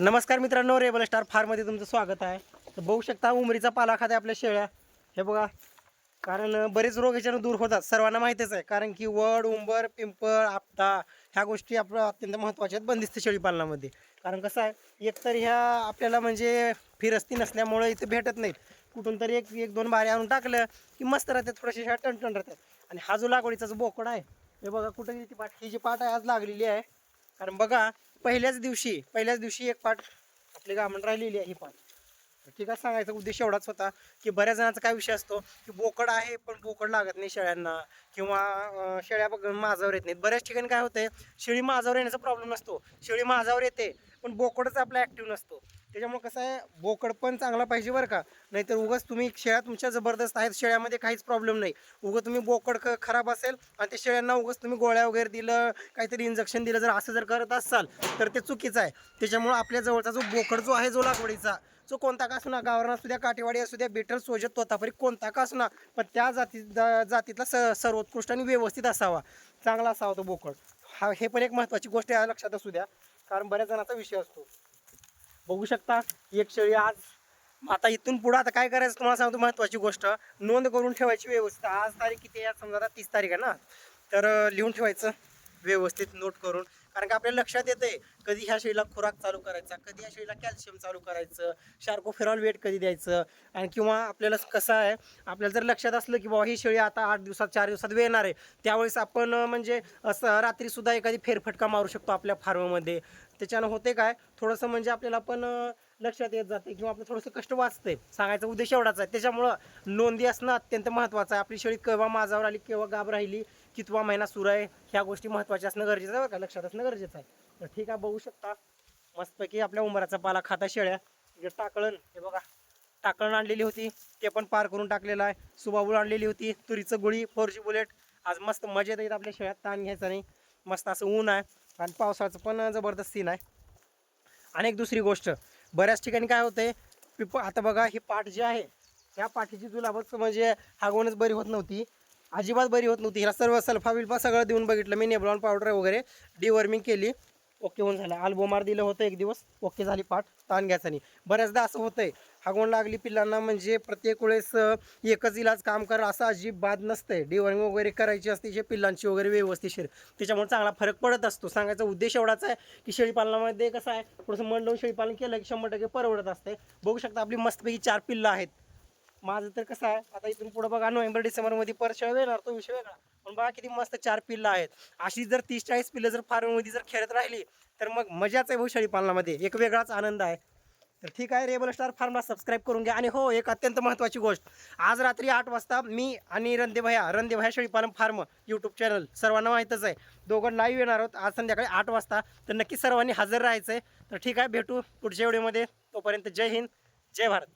नमस्कार मित्रांनो rebel star फार्ममध्ये तुमचं स्वागत आहे. तर बघू शकता उमरीचा पाला खाते आपल्या शेळ्या. हे बघा कारण बरेच रोग याच्यानं दूर होतात. सर्वांना माहितीच आहे कारण की वड उंबर पिंपळ आपटा ह्या गोष्टी आपल्या अत्यंत महत्त्वाच्या आहेत बंदिस्त शेळी पालनामध्ये. कारण कसं आहे एकतर ह्या आपल्याला म्हणजे फिरस्ती नसल्यामुळे इथे भेटत नाहीत. कुठून तरी एक एक दोन बारे आणून टाकलं की मस्त राहतात थोडेसे ह्या टणटण राहतात. आणि हा जो लागवडीचा जो बोकड आहे हे बघा कुठं ही ती पाट ही जी पाट आहे आज लागलेली आहे. कारण बघा पहिल्याच दिवशी पहिल्याच दिवशी एक पाठ आपली गामण राहिलेली आहे ही पाठ. ठीक आहे सांगायचा उद्देश एवढाच होता की बऱ्याच जणांचा काय विषय असतो की बोकड आहे पण बोकड लागत नाही शेळ्यांना किंवा शेळ्या बघ माझावर येत नाहीत. बऱ्याच ठिकाणी काय होतंय शेळी माझावर येण्याचा प्रॉब्लेम नसतो. शेळी माझावर येते पण बोकडच आपला ऍक्टिव्ह नसतो. त्याच्यामुळे कसं आहे बोकड पण चांगला पाहिजे बरं का. नाहीतर उगाच तुम्ही शेळ्या तुमच्या जबरदस्त आहेत शेळ्यामध्ये काहीच प्रॉब्लेम नाही. उगं तुम्ही बोकड ख खराब असेल आणि त्या शेळ्यांना उगाच तुम्ही गोळ्या वगैरे दिलं काहीतरी इंजेक्शन दिलं जर असं जर करत असाल तर ते चुकीचं आहे. त्याच्यामुळं आपल्या जवळचा जो बोकड जो आहे जो लागवडीचा जो कोणता का असू ना गावरान असू द्या काटेवाडी असू द्या बेटर सोजत तोतापरी कोणता का असू ना पण त्या जाती जातीतला स सर्वोत्कृष्ट आणि व्यवस्थित असावा. चांगला असावा तो बोकड. हा हे पण एक महत्त्वाची गोष्ट या लक्षात असू द्या. कारण बऱ्याच जणांचा विषय असतो. बघू शकता एक शेळी आज. आता इथून पुढं आता काय करायचं तुम्हाला सांगतो महत्त्वाची गोष्ट. नोंद करून ठेवायची व्यवस्थित आज तारीख किती आहे? समजा आता तीस तारीख आहे ना. तर लिहून ठेवायचं. व्यवस्थित नोट करून. कारण का आपल्या लक्षात येते कधी ह्या शेळीला खुराक चालू करायचा कधी ह्या शेळीला कॅल्शियम चालू करायचं शार्कोफेरॉल वेट कधी द्यायचं आणि किंवा आपल्याला कसं आहे आपल्याला जर लक्षात असलं की बाबा ही शेळी आता आठ दिवसात चार दिवसात वेणार आहे त्यावेळेस आपण म्हणजे असं रात्रीसुद्धा एखादी फेरफटका मारू शकतो आपल्या फार्ममध्ये. त्याच्यानं होते काय थोडंसं म्हणजे आपल्याला पण लक्षात येत जाते किंवा आपलं थोडंसं कष्ट वाचते सांगायचा उद्देश एवढाच आहे. त्याच्यामुळं नोंदी असणं अत्यंत महत्त्वाचं आहे. आपली शेळी केव्हा माझावर आली केव्हा गाब राहिली कितवा महिना सुरू आहे ह्या गोष्टी महत्त्वाच्या असणं गरजेचं आहे का? लक्षात असणं गरजेचं आहे. तर ठीक आहे बघू शकता. मस्तपैकी आपल्या उंबराचा पाला खाता शेळ्या. म्हणजे टाकळण हे बघा. टाकळण आणलेली होती ते पण पार करून टाकलेलं आहे. सुबाबूळ आणलेली होती तुरीचं गुळी फोर जी बुलेट. आज मस्त मजेत येत आपल्या शेळ्यात ताण घ्यायचा नाही. मस्त असं ऊन आहे आणि पावसाचं पण जबरदस्त सीन आहे. आणि एक दुसरी गोष्ट बऱ्याच ठिकाणी काय होतंय पिप आता बघा ही पाठ जी आहे ह्या पाठीची जुलाबच म्हणजे हागवणच बरी होत नव्हती. अजिबात बरी होत नव्हती. हिला सर्व सल्फा बिल्फा सगळं देऊन बघितलं. मी नेब्रॉन पावडर वगैरे डिवॉर्मिंग केली. ओके होऊन झालं. आल्बोमार दिलं होतं एक दिवस. ओके झाली पाठ. ताण घ्यायचा नाही. बऱ्याचदा असं होतं आहे हागवण लागली पिल्लांना म्हणजे प्रत्येक वेळेस एकच इलाज काम कर असं अजिबात नसतंय. डिवॉर्मिंग वगैरे करायची असते जे पिल्लांची वगैरे व्यवस्थिशीर त्याच्यामुळे चांगला फरक पडत असतो. सांगायचा उद्देश एवढाच आहे की शेळीपालनामध्ये कसं आहे थोडंसं मन लावून शेळीपालन केलं की शंभर टक्के परवडत असते बघू शकता आपली मस्तपैकी चार पिल्लं आहेत. माझं तर कसं आहे आता इथून पुढे बघा नोव्हेंबर डिसेंबरमध्ये परत येणार तो विषय वेगळा. पण बघा किती मस्त चार पिल्लं आहेत. अशी जर तीस चाळीस पिल्लं जर फार्ममध्ये जर खेळत राहिली तर मग मजाच आहे भाऊ पालनामध्ये. एक वेगळाच आनंद आहे. तर ठीक आहे रेबल स्टार फार्मला सबस्क्राईब करून घ्या. आणि हो एक अत्यंत महत्त्वाची गोष्ट. आज रात्री आठ वाजता मी आणि रणदेभया रणदेभया शेळीपालन फार्म यूट्यूब चॅनल सर्वांना माहीतच आहे. दोघं लाईव्ह येणार आहोत आज संध्याकाळी आठ वाजता. तर नक्की सर्वांनी हजर राहायचं आहे तर ठीक आहे भेटू पुढच्या व्हिडिओमध्ये तोपर्यंत जय हिंद जय भारत.